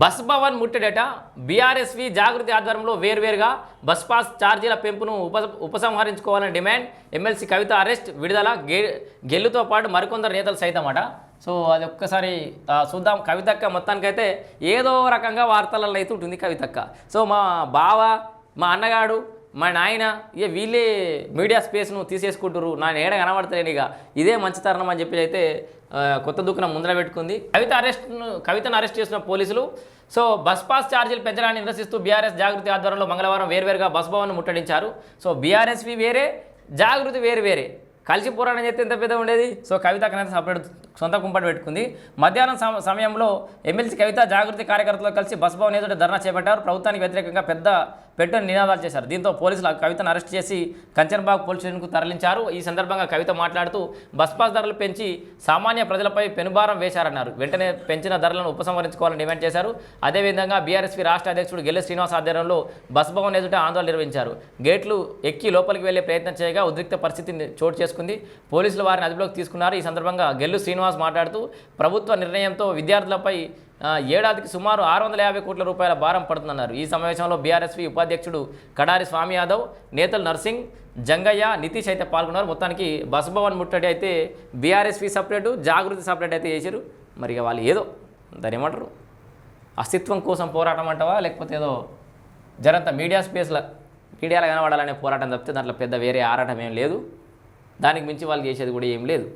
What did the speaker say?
Bus Bhavan ముట్టడట. BRSV Jagruthi ఆధ్వర్యంలో వేర్వేరుగా బస్ పాస్ ఛార్జీల పెంపును ఉప ఉపసంహరించుకోవాలని డిమాండ్. ఎమ్మెల్సీ కవిత అరెస్ట్ విడుదల గెల్లుతో పాటు మరికొందరు నేతలు సైతం అట సో అది ఒక్కసారి చూద్దాం కవితక్క మొత్తానికైతే ఏదో రకంగా వార్తలలో అయితే ఉంటుంది కవితక్క. సో మా బావ మా అన్నగాడు మా నాయన ఇక వీళ్ళే మీడియా స్పేస్ను తీసేసుకుంటారు నా ఏడ కనబడతలేను ఇక ఇదే మంచి తరణం అని చెప్పి అయితే కొత్త దుకాణం ముందర పెట్టుకుంది. కవిత అరెస్ట్ను కవితను అరెస్ట్ చేసిన పోలీసులు. సో బస్ పాస్ ఛార్జీలు పెంచడాన్ని నిరసిస్తూ బీఆర్ఎస్ జాగృతి ఆధ్వర్యంలో మంగళవారం వేర్వేరుగా బస్ భవన్ ముట్టడించారు. సో బీఆర్ఎస్వి వేరే జాగృతి వేరు వేరే. కలిసి పోరాటం చేస్తే ఎంత పెద్ద ఉండేది? సో కవిత కనీసం సపరేట్ సొంత కుంపటి పెట్టుకుంది. మధ్యాహ్నం సమ- సమయంలో ఎమ్మెల్సీ కవిత జాగృతి కార్యకర్తలు కలిసి బస్ భవన్ ఎదుట ధర్నా చేపట్టారు. ప్రభుత్వానికి వ్యతిరేకంగా పెద్ద పెట్టని నినాదాలు చేశారు. దీంతో పోలీసులు కవితను అరెస్ట్ చేసి కంచన్బాగ్ పోలీస్ స్టేషన్కు తరలించారు. ఈ సందర్భంగా కవిత మాట్లాడుతూ బస్ పాస్ ధరలు పెంచి సామాన్య ప్రజలపై పెనుభారం వేశారన్నారు. వెంటనే పెంచిన ధరలను ఉపసంహరించుకోవాలని డిమాండ్ చేశారు. అదేవిధంగా బీఆర్ఎస్పీ రాష్ట్ర అధ్యక్షుడు గెల్లె శ్రీనివాస్ ఆధ్వర్యంలో బస్ భవన్ ఎదుట ఆందోళన నిర్వహించారు. గేట్లు ఎక్కి లోపలికి వెళ్ళే ప్రయత్నం చేయగా ఉద్రిక్త పరిస్థితిని చోటు చేసుకుంది పోలీసులు వారిని అదుపులోకి తీసుకున్నారు. ఈ సందర్భంగా గెల్లు శ్రీనివాస్ మాట్లాడుతూ ప్రభుత్వ నిర్ణయంతో విద్యార్థులపై ఏడాదికి సుమారు ఆరు వందల యాభై కోట్ల రూపాయల భారం పడుతుందన్నారు. ఈ సమావేశంలో బీఆర్ఎస్పీ ఉపాధ్యక్షుడు కడారి స్వామి యాదవ్ నేతలు నర్సింగ్ జంగయ్య నితీష్ అయితే పాల్గొన్నారు. మొత్తానికి బసభవన్ ముట్టడి అయితే బీఆర్ఎస్వి సపరేటు జాగృతి సపరేట్ అయితే చేశారు. మరి వాళ్ళు ఏదో దాని ఏమంటారు? అస్తిత్వం కోసం పోరాటం అంటావా? లేకపోతే ఏదో జరంత మీడియా స్పేస్లో మీడియాలో కనబడాలనే పోరాటం తప్పితే దాంట్లో పెద్ద వేరే ఆరాటం ఏం లేదు. దానికి మించి వాళ్ళు చేసేది కూడా ఏం లేదు.